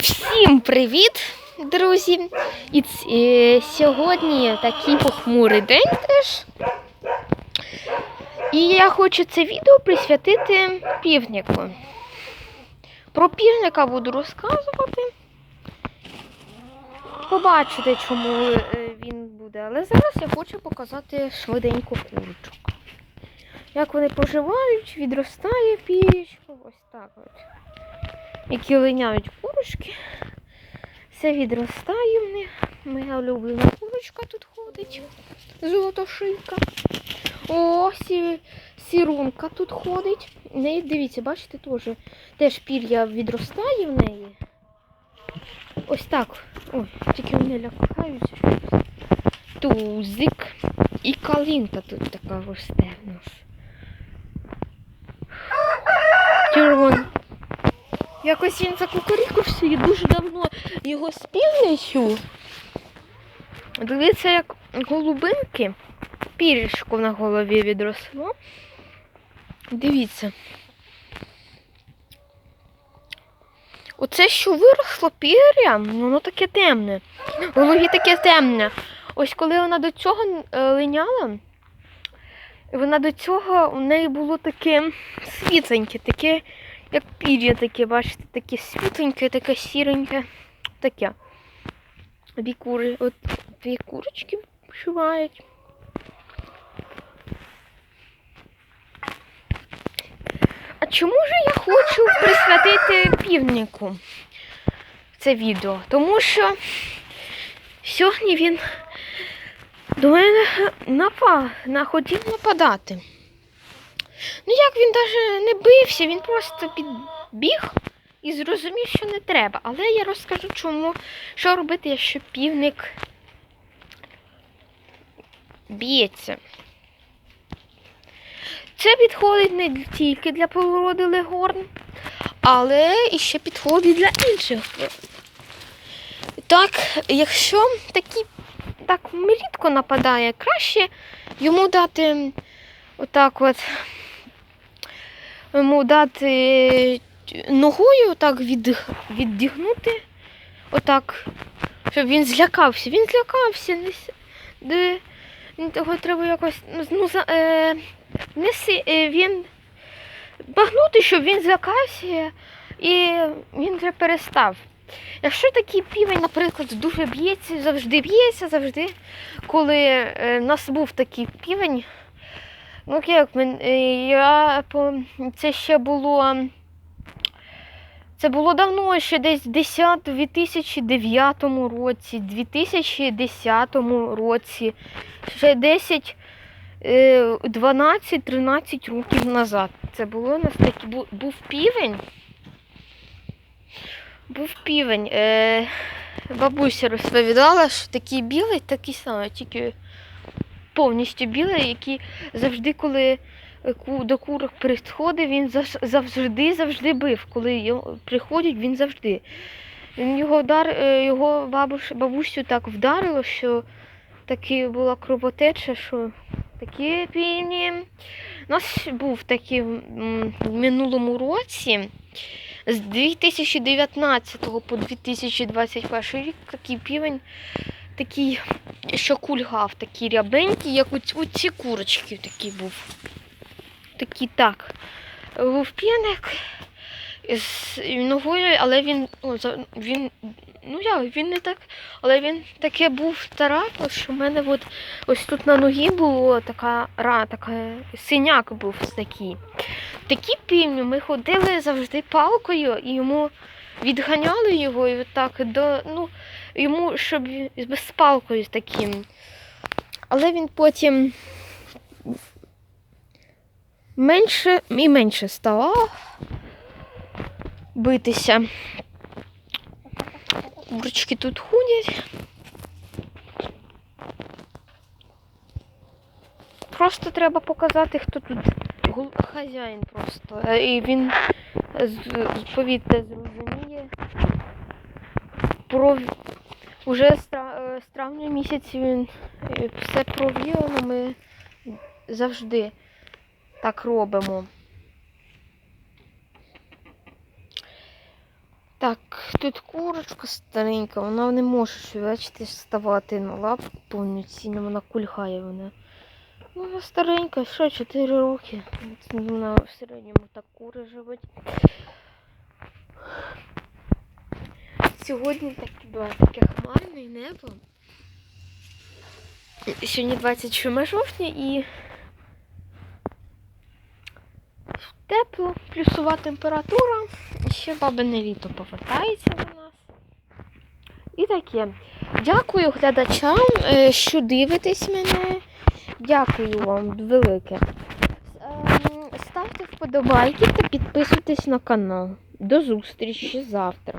Всім привіт, друзі! І сьогодні такий похмурий день теж. І я хочу це відео присвятити півнику. Про півника буду розказувати. Побачите, чому е, він буде. Але зараз я хочу показати швиденько курочок. Як вони поживають, відростає пірічко, ось так от. Які линяють курочки. Все відростає в них. Моя улюблена курочка тут ходить. Золотошийка. О, сі, сірунка тут ходить. Неї, дивіться, бачите, теж, теж пір'я відростає в неї. Ось так. Ой, тільки вони лякаються. Тузик. І калинка тут така росте в нас. Червон. Якось він закукурікався і дуже давно його співничу. Дивіться, як голубинки, пірішко на голові відросло. Дивіться. Оце, що виросло пір'я, воно таке темне. Голові таке темне. Ось коли вона до цього е, линяла, вона до цього у неї було таке світленьке, таке, як пір'я таке, бачите, таке світленьке, таке сіреньке, таке. Дві кури, от дві курочки пошивають. А чому ж я хочу присвятити півнику це відео? Тому що сьогодні він до мене напав, на- хотів нападати. Ну як він навіть не бився, він просто підбіг і зрозумів, що не треба. Але я розкажу, чому, що робити, якщо півник б'ється. Це підходить не тільки для породи легорн, але і ще підходить для інших. Так, якщо такий так рідко нападає, краще йому дати отак от йому дати ногою отак від, віддігнути, отак, щоб він злякався. Він злякався, де, того треба якось ну, ну, за- е, не си, е, він багнути, щоб він злякався і він вже перестав. Якщо такий півень, наприклад, дуже б'ється, завжди б'ється, завжди, коли е, в нас був такий півень, ну як е, я по це ще було. Це було давно, ще десь в 10 2009 році, 2010 році, ще 10, 12-13 років назад. Це було у нас такий був півень. Був півень. Е, бабуся розповідала, що такий білий, такий самий, тільки повністю білий, який завжди, коли е, до курок приходить, він завжди завжди бив. Коли приходять, він завжди. Його вдар, е, його бабуш, бабусю так вдарило, що таки була кровотеча, що такі півні. У нас був такий в минулому році. З 2019 по 2021 рік такий півень, такий, що кульгав, такий рябенький, як у, ці- курочки такий був. Такий так. Був півник з ногою, але він, о, він, ну як, він не так, але він таке був тарако, що в мене от, ось тут на ногі було така ра, така синяк був такий. Такі півні ми ходили завжди палкою і йому відганяли його і так до, ну, йому, щоб з палкою з таким. Але він потім менше і менше ставав битися. Курочки тут ходять. Просто треба показати, хто тут хазяїн просто. Е, І він повірте, зрозуміє. Про уже е, з травня місяці він е, все провірено, ми завжди так робимо. Так, тут курочка старенька, вона не може, бачите, ставати на лапку повноцінно, вона кульгає вона. Ну, Вона старенька, що, 4 роки. Вона в середньому так кури живуть. Сьогодні таке, таке хмарне небо. Сьогодні 27 жовтня і тепло, плюсова температура. Ще бабине літо повертається до нас. І таке. Дякую глядачам, е, що дивитесь мене. Дякую вам велике. Ем, Ставте вподобайки та підписуйтесь на канал. До зустрічі завтра.